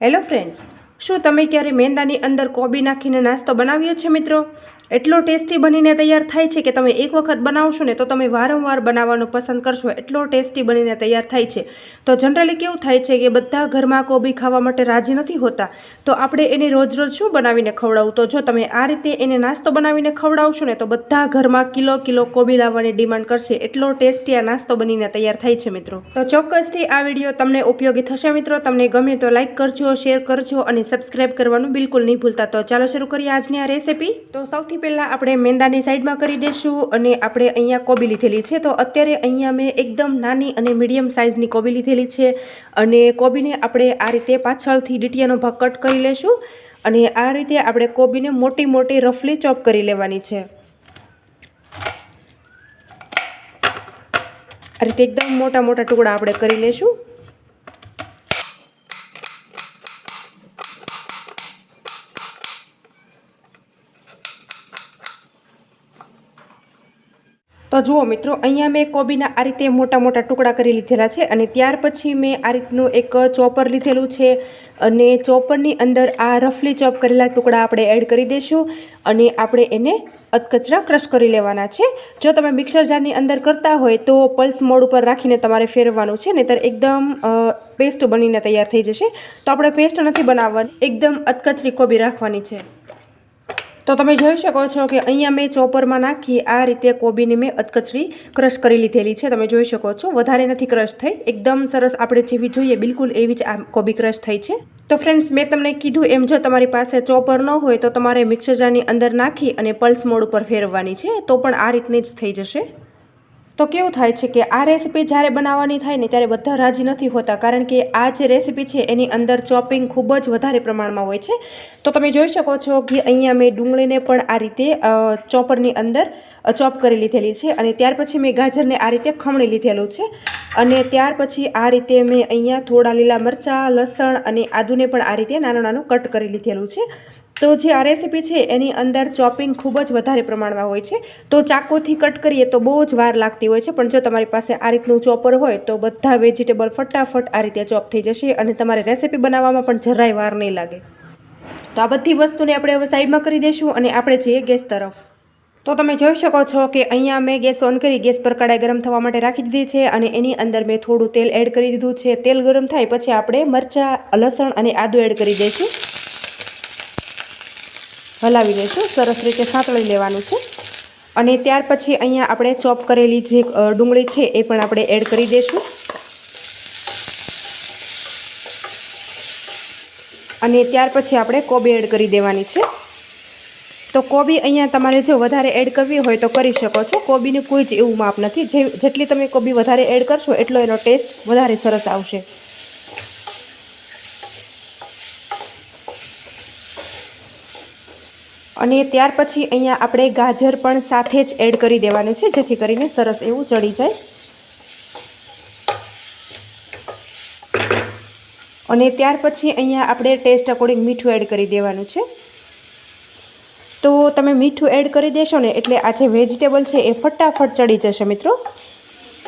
Hello friends શું તમે ક્યારે મેંદાની અંદર કોબી નાખીને નાસ્તો બનાવ્યો છે મિત્રો? એટલો ટેસ્ટી બનીને તૈયાર થાય છે કે તમે એક વખત બનાવશો ને તો તમે વારંવાર બનાવવાનું પસંદ કરશો. એટલો ટેસ્ટી બનીને તૈયાર થાય છે. તો જનરલી કેવું થાય છે કે બધા ઘરમાં કોબી ખાવા માટે રાજી નથી હોતા. તો આપણે એને રોજ રોજ શું બનાવીને ખવડાવવું તો જો તમે આ રીતે એને નાસ્તો બનાવીને ખવડાવશો ને તો બધા ઘરમાં કિલો કિલો કોબી લાવવાની ડિમાન્ડ કરશે. એટલો ટેસ્ટી આ નાસ્તો બનીને તૈયાર થાય છે મિત્રો. તો ચોક્કસથી આ વીડિયો તમને ઉપયોગી થશે મિત્રો. તમને ગમે તો લાઇક કરજો, શેર કરજો અને સબસ્ક્રાઇબ કરવાનું બિલકુલ નહીં ભૂલતા. તો ચાલો શરૂ કરીએ આજની આ રેસીપી તો સૌથી પહેલાં આપણે મેંદાની સાઈડમાં કરી દઈશું અને આપણે અહીંયા કોબી લીધેલી છે. તો અત્યારે અહીંયા મેં એકદમ નાની અને મીડિયમ સાઇઝની કોબી લીધેલી છે. અને કોબીને આપણે આ રીતે પાછળથી ડીટીયાનો ભાગ કટ કરી લેશું અને આ રીતે આપણે કોબીને મોટી મોટી રફલી ચોપ કરી લેવાની છે. આ રીતે એકદમ મોટા મોટા ટુકડા આપણે કરી લેશું તો જુઓ મિત્રો, અહીંયા મેં કોબીના આ રીતે મોટા મોટા ટુકડા કરી લીધેલા છે અને ત્યાર પછી મેં આ રીતનું એક ચોપર લીધેલું છે અને ચોપરની અંદર આ રફલી ચોપ કરેલા ટુકડા આપણે એડ કરી દઈશું અને આપણે એને અધકચરા ક્રશ કરી લેવાના છે. જો તમે મિક્સર જારની અંદર કરતા હોય તો પલ્સ મોડ ઉપર રાખીને તમારે ફેરવવાનું છે, નહીંતર એકદમ પેસ્ટ બનીને તૈયાર થઈ જશે. તો આપણે પેસ્ટ નથી બનાવવાની, એકદમ અધકચરી કોબી રાખવાની છે. તો તમે જોઈ શકો છો કે અહીંયા મેં ચોપરમાં નાખી આ રીતે કોબીની મેં અધકચરી ક્રશ કરી લીધેલી છે. તમે જોઈ શકો છો, વધારે નથી ક્રશ થઈ. એકદમ સરસ આપણે જેવી જોઈએ, બિલકુલ એવી જ આ કોબી ક્રશ થઈ છે. તો ફ્રેન્ડ્સ મેં તમને કીધું એમ, જો તમારી પાસે ચોપર ન હોય તો તમારે મિક્સર જારની અંદર નાખી અને પલ્સ મોડ ઉપર ફેરવવાની છે. તો પણ આ રીતની જ થઈ જશે. તો કેવું થાય છે કે આ રેસીપી જ્યારે બનાવવાની થાય ને ત્યારે બધા રાજી નથી હોતા, કારણ કે આ જે રેસીપી છે એની અંદર ચોપિંગ ખૂબ જ વધારે પ્રમાણમાં હોય છે. તો તમે જોઈ શકો છો કે અહીંયા મેં ડુંગળીને પણ આ રીતે ચોપરની અંદર ચોપ કરી લીધેલી છે અને ત્યાર પછી મેં ગાજરને આ રીતે ખમણી લીધેલું છે. અને ત્યાર પછી આ રીતે મેં અહીંયા થોડા લીલા મરચાં, લસણ અને આદુને પણ આ રીતે નાનું નાનું કટ કરી લીધેલું છે. તો જે આ રેસીપી છે, એની અંદર ચોપિંગ ખૂબ જ વધારે પ્રમાણમાં હોય છે. તો ચાકુથી કટ કરીએ તો બહુ જ વાર લાગતી હોય છે, પણ જો તમારી પાસે આ રીતનું ચોપર હોય, તો બધા વેજીટેબલ ફટાફટ આ રીતે ચોપ થઈ જશે અને તમારે રેસીપી બનાવવામાં પણ જરાય વાર નહીં લાગે. તો આ બધી વસ્તુને આપણે હવે સાઈડમાં કરી દઈશું અને આપણે જઈએ ગેસ તરફ. તો તમે જોઈ શકો છો કે અહીંયા મેં ગેસ ઓન કરી, ગેસ પર કડાઈ ગરમ થવા માટે રાખી દીધી છે અને એની અંદર મેં થોડું તેલ એડ કરી દીધું છે. તેલ ગરમ થાય પછી આપણે મરચાં, લસણ અને આદું એડ કરી દઈશું. હલાવી લેશું. સરસ રીતે સાંતળી લેવાનું છે. અને ત્યાર પછી અહીંયા આપણે ચોપ કરેલી જે ડુંગળી છે એ પણ આપણે એડ કરી દઈશું અને ત્યાર પછી આપણે કોબી એડ કરી દેવાની છે. તો કોબી અહીંયા તમારે જો વધારે એડ કરવી હોય તો કરી શકો છો. કોબીનું કોઈ જ એવું માપ નથી. જેટલી તમે કોબી વધારે એડ કરશો એટલો એનો ટેસ્ટ વધારે સરસ આવશે. અને ત્યાર પછી અહીંયા આપણે ગાજર પણ સાથે જ એડ કરી દેવાનું છે, જેથી કરીને સરસ એવું ચડી જાય. અને ત્યાર પછી અહીંયા આપણે ટેસ્ટ અકોર્ડિંગ મીઠું એડ કરી દેવાનું છે. તો તમે મીઠું એડ કરી દેશો ને, એટલે આ જે વેજીટેબલ છે એ ફટાફટ ચડી જશે મિત્રો.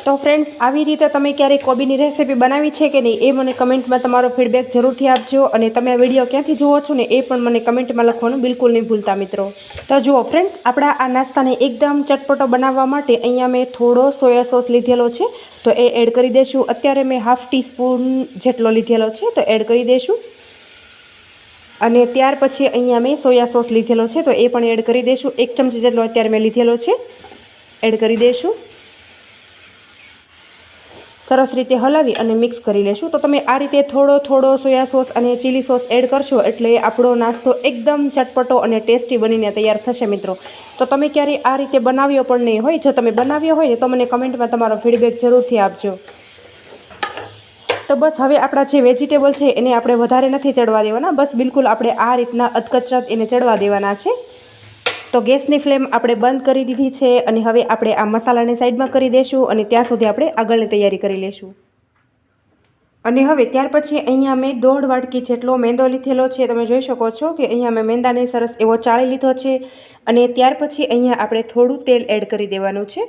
તો ફ્રેન્ડ્સ આવી રીતે તમે ક્યારેય કોબીની રેસીપી બનાવી છે કે નહીં, એ મને કમેન્ટમાં તમારો ફીડબેક જરૂરથી આપજો અને તમે આ વીડિયો ક્યાંથી જુઓ છો ને, એ પણ મને કમેન્ટમાં લખવાનું બિલકુલ નહીં ભૂલતા મિત્રો. તો જુઓ ફ્રેન્ડ્સ આપણા આ નાસ્તાને એકદમ ચટપટો બનાવવા માટે અહીંયા મેં થોડો સોયા સોસ લીધેલો છે, તો એ એડ કરી દઈશું. અત્યારે મેં હાફ ટી સ્પૂન જેટલો લીધેલો છે, તો એડ કરી દઈશું. અને ત્યાર પછી અહીંયા મેં સોયા સોસ લીધેલો છે, તો એ પણ એડ કરી દઈશું. એક ચમચી જેટલો અત્યારે મેં લીધેલો છે એડ કરી દઈશું. સરસ રીતે હલાવી અને મિક્સ કરી લેશું. તો તમે આ રીતે થોડો થોડો સોયા સોસ અને ચીલી સોસ એડ કરશો એટલે આપણો નાસ્તો એકદમ ચટપટો અને ટેસ્ટી બનીને તૈયાર થશે મિત્રો. તો તમે ક્યારેય આ રીતે બનાવ્યો પણ નહીં હોય. જો તમે બનાવ્યો હોય ને તો મને કમેન્ટમાં તમારો ફીડબેક જરૂરથી આપજો. તો બસ હવે આપણા જે વેજીટેબલ છે, એને આપણે વધારે નથી ચડવા દેવાના. બસ બિલકુલ આપણે આ રીતના અધકચરાત એને ચડવા દેવાના છે. તો ગેસની ફ્લેમ આપણે બંધ કરી દીધી છે અને હવે આપણે આ મસાલાને સાઈડમાં કરી દઈશું અને ત્યાં સુધી આપણે આગળની તૈયારી કરી લઈશું અને હવે ત્યાર પછી અહીંયા મેં દોઢ વાટકી જેટલો મેંદો લીધેલો છે. તમે જોઈ શકો છો કે અહીંયા મેં મેંદાને સરસ એવો ચાળી લીધો છે અને ત્યાર પછી અહીંયા આપણે થોડું તેલ એડ કરી દેવાનું છે.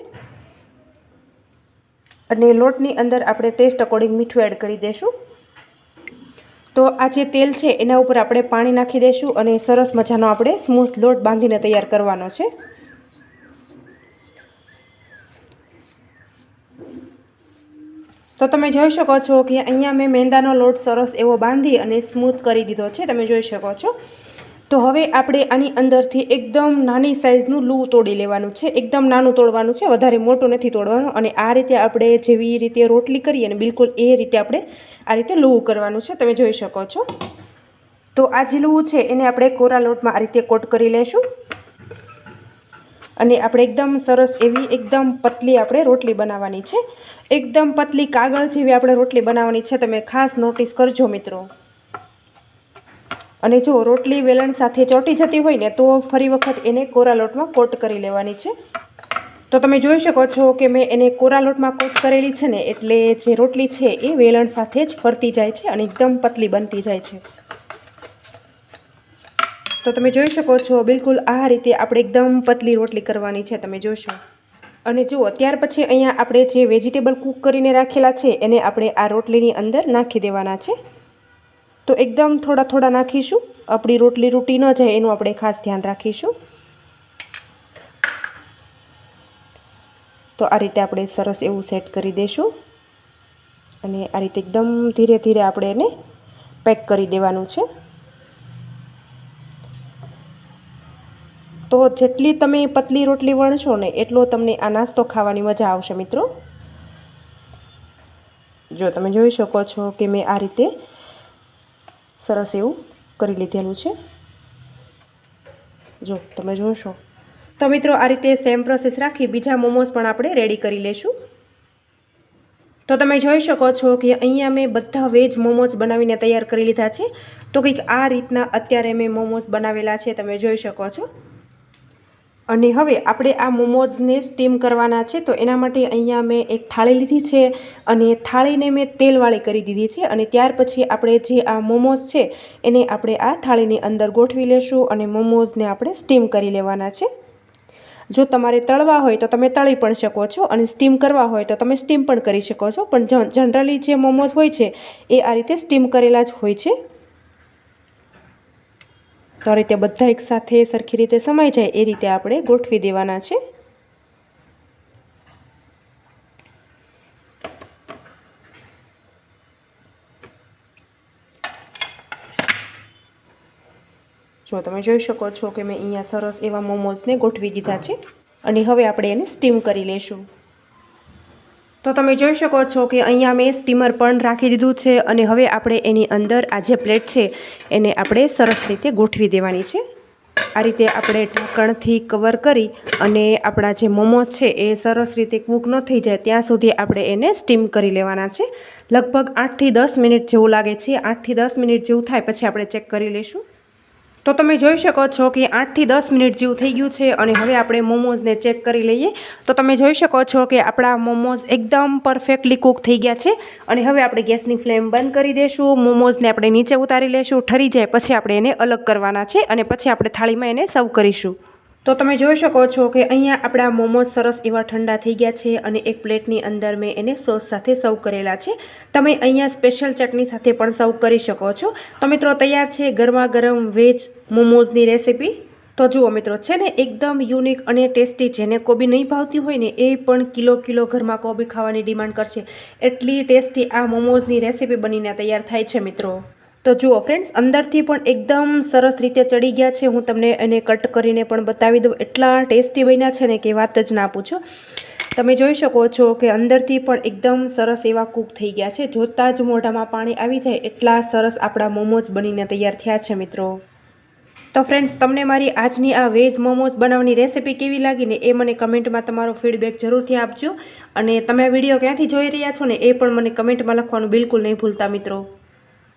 અને લોટની અંદર આપણે ટેસ્ટ અકોર્ડિંગ મીઠું એડ કરી દઈશું તો આ જે તેલ છે, એના ઉપર આપણે પાણી નાખી દઈશું અને સરસ મજાનો આપણે સ્મૂથ લોટ બાંધીને તૈયાર કરવાનો છે. તો તમે જોઈ શકો છો કે અહીંયા મેં મેંદાનો લોટ સરસ એવો બાંધી અને સ્મૂથ કરી દીધો છે, તમે જોઈ શકો છો. તો હવે આપણે આની અંદરથી એકદમ નાની સાઇઝનું લૂ તોડી લેવાનું છે. એકદમ નાનું તોડવાનું છે. વધારે મોટું નથી તોડવાનું. અને આ રીતે આપણે જેવી રીતે રોટલી કરીએ ને બિલકુલ એ રીતે આપણે આ રીતે લૂ કરવાનું છે. તમે જોઈ શકો છો. તો આ જે લૂ છે એને આપણે કોરા લોટમાં આ રીતે કોટ કરી લેશું. અને આપણે એકદમ સરસ એવી એકદમ પતલી આપણે રોટલી બનાવવાની છે. એકદમ પતલી કાગળ જેવી આપણે રોટલી બનાવવાની છે. તમે ખાસ નોટિસ કરજો મિત્રો. અને જો રોટલી વેલણ સાથે ચોંટી જતી હોય ને, તો ફરી વખત એને કોરા લોટમાં કોટ કરી લેવાની છે. તો તમે જોઈ શકો છો કે મેં એને કોરા લોટમાં કોટ કરેલી છે ને, એટલે જે રોટલી છે એ વેલણ સાથે જ ફરતી જાય છે અને એકદમ પતલી બનતી જાય છે. તો તમે જોઈ શકો છો, બિલકુલ આ રીતે આપણે એકદમ પતલી રોટલી કરવાની છે, તમે જોશો. અને જુઓ, ત્યાર પછી અહીંયા આપણે જે વેજીટેબલ કૂક કરીને રાખેલા છે, એને આપણે આ રોટલીની અંદર નાખી દેવાના છે. તો એકદમ થોડા થોડા નાખીશું. આપણી રોટલી રૂટી ન જાય એનું આપણે ખાસ ધ્યાન રાખીશું. તો આ રીતે આપણે સરસ એવું સેટ કરી દઈશું અને આ રીતે એકદમ ધીરે ધીરે આપણે એને પેક કરી દેવાનું છે. તો જેટલી તમે પતલી રોટલી વણશો ને એટલો તમને આ નાસ્તો ખાવાની મજા આવશે મિત્રો. જો તમે જોઈ શકો છો કે મેં આ રીતે સરસ એવું કરી લીધેલું છે. જો, તમે જોશો. તો મિત્રો, આ રીતે સેમ પ્રોસેસ રાખી બીજા મોમોઝ પણ આપણે રેડી કરી લેશું. તો તમે જોઈ શકો છો કે અહીંયા મેં બધા વેજ મોમોઝ બનાવીને તૈયાર કરી લીધા છે. તો કંઈક આ રીતના અત્યારે મેં મોમોઝ બનાવેલા છે, તમે જોઈ શકો છો. અને હવે આપણે આ મોમોઝને સ્ટીમ કરવાના છે, તો એના માટે અહીંયા મેં એક થાળી લીધી છે અને થાળીને મેં તેલવાળી કરી દીધી છે અને ત્યાર પછી આપણે જે આ મોમોઝ છે, એને આપણે આ થાળીની અંદર ગોઠવી લેશું અને મોમોઝને આપણે સ્ટીમ કરી લેવાના છે. જો તમારે તળવા હોય તો તમે તળી પણ શકો છો અને સ્ટીમ કરવા હોય તો તમે સ્ટીમ પણ કરી શકો છો, પણ જનરલી જે મોમોઝ હોય છે, એ આ રીતે સ્ટીમ કરેલા જ હોય છે. તો આ રીતે બધા એકસાથે સરખી રીતે સમાઈ જાય, એ રીતે આપણે ગોઠવી દેવાના છે. જો તમે જોઈ શકો છો કે મેં અહીંયા સરસ એવા મોમોઝને ગોઠવી દીધા છે. અને હવે આપણે એને સ્ટીમ કરી લઈશું. તો તમે જોઈ શકો છો કે અહીંયા મેં સ્ટીમર પણ રાખી દીધું છે અને હવે આપણે એની અંદર આ જે પ્લેટ છે એને આપણે સરસ રીતે ગોઠવી દેવાની છે. આ રીતે આપણે ઢાંકણથી કવર કરી અને આપણા જે મોમોસ છે એ સરસ રીતે કૂક ન થઈ જાય ત્યાં સુધી આપણે એને સ્ટીમ કરી લેવાના છે. લગભગ આઠથી દસ મિનિટ જેવું લાગે છે. આઠથી દસ મિનિટ જેવું થાય પછી આપણે ચેક કરી લઈશું. તો તમે જોઈ શકો છો કે આઠથી દસ મિનિટ જેવું થઈ ગયું છે અને હવે આપણે મોમોઝને ચેક કરી લઈએ. તો તમે જોઈ શકો છો કે આપણા મોમોઝ એકદમ પરફેક્ટલી કૂક થઈ ગયા છે અને હવે આપણે ગેસની ફ્લેમ બંધ કરી દઈશું મોમોઝને આપણે નીચે ઉતારી લઈશું ઠરી જાય પછી આપણે એને અલગ કરવાના છે અને પછી આપણે થાળીમાં એને સર્વ કરીશું. તો તમે જોઈ શકો છો કે અહીંયા આપણા મોમોઝ સરસ એવા ઠંડા થઈ ગયા છે અને એક પ્લેટની અંદર મેં એને સોસ સાથે સર્વ કરેલા છે. તમે અહીંયા સ્પેશિયલ ચટણી સાથે પણ સર્વ કરી શકો છો. તો મિત્રો તૈયાર છે ગરમા ગરમ વેજ મોમોઝની રેસીપી. તો જુઓ મિત્રો, છે ને એકદમ યુનિક અને ટેસ્ટી, જેને કોબી નહીં ભાવતી હોય ને એ પણ કિલો કિલો ઘરમાં કોબી ખાવાની ડિમાન્ડ કરશે. એટલી ટેસ્ટી આ મોમોઝની રેસીપી બનીને તૈયાર થાય છે મિત્રો. તો જુઓ ફ્રેન્ડ્સ અંદરથી પણ એકદમ સરસ રીતે ચડી ગયા છે. હું તમને એને કટ કરીને પણ બતાવી દઉં. એટલા ટેસ્ટી બન્યા છે ને કે વાત જ ના પૂછો. તમે જોઈ શકો છો કે અંદરથી પણ એકદમ સરસ એવા કૂક થઈ ગયા છે. જોતાં જ મોઢામાં પાણી આવી જાય એટલા સરસ આપણા મોમોઝ બનીને તૈયાર થયા છે મિત્રો. તો ફ્રેન્ડ્સ તમને મારી આજની આ વેજ મોમોઝ બનાવવાની રેસીપી કેવી લાગી ને એ મને કમેન્ટમાં તમારો ફીડબેક જરૂરથી આપજો. અને તમે વીડિયો ક્યાંથી જોઈ રહ્યા છો ને એ પણ મને કમેન્ટમાં લખવાનું બિલકુલ નહીં ભૂલતા મિત્રો.